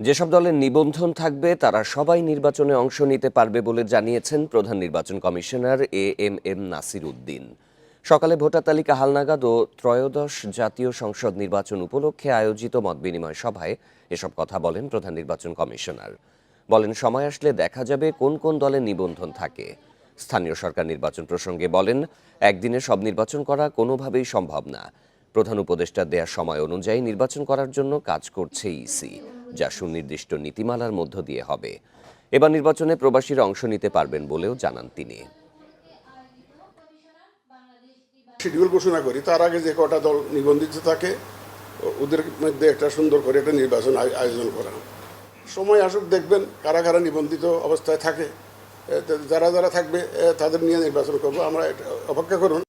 যেসব দলের নিবন্ধন থাকবে, তারা সবাই নির্বাচনে অংশ নিতে পারবে বলে জানিয়েছেন প্রধান নির্বাচন commissioner A M M Nasir Uddin সকালে ভোটার তালিকা হালনাগাদ ও ত্রয়োদশ জাতীয় সংসদ নির্বাচন উপলক্ষে আয়োজিত মতবিনিময় সভায় এসব কথা বলেন প্রধান নির্বাচন কমিশনার। বলেন, সময় আসলে দেখা যাবে কোন কোন দলের নিবন্ধন থাকে। স্থানীয় সরকার নির্বাচন প্রসঙ্গে বলেন, একদিনে সব নির্বাচন করা কোনোভাবেই সম্ভব না। প্রধান উপদেষ্টা দেয়া সময় অনুযায়ী নির্বাচন করার জন্য কাজ করছে ইসি। যা সুনির্দিষ্ট নীতিমালার মধ্য দিয়ে হবে। এবার নির্বাচনে প্রবাসীরা অংশ নিতে পারবেন বলেও জানান তিনি। শিডিউল ঘোষণা করি, তার আগে যে কটা দল নিবন্ধিত থাকে, ওদের মধ্যে একটা সুন্দর করে একটা নির্বাচন আয়- আয়োজন করা। সময় আসুক, দেখবেন কারা কারা নিবন্ধিত অবস্থায় থাকে। যারা যারা থাকবে তাদের নিয়ে নির্বাচন করব। আমরা অপেক্ষা করুন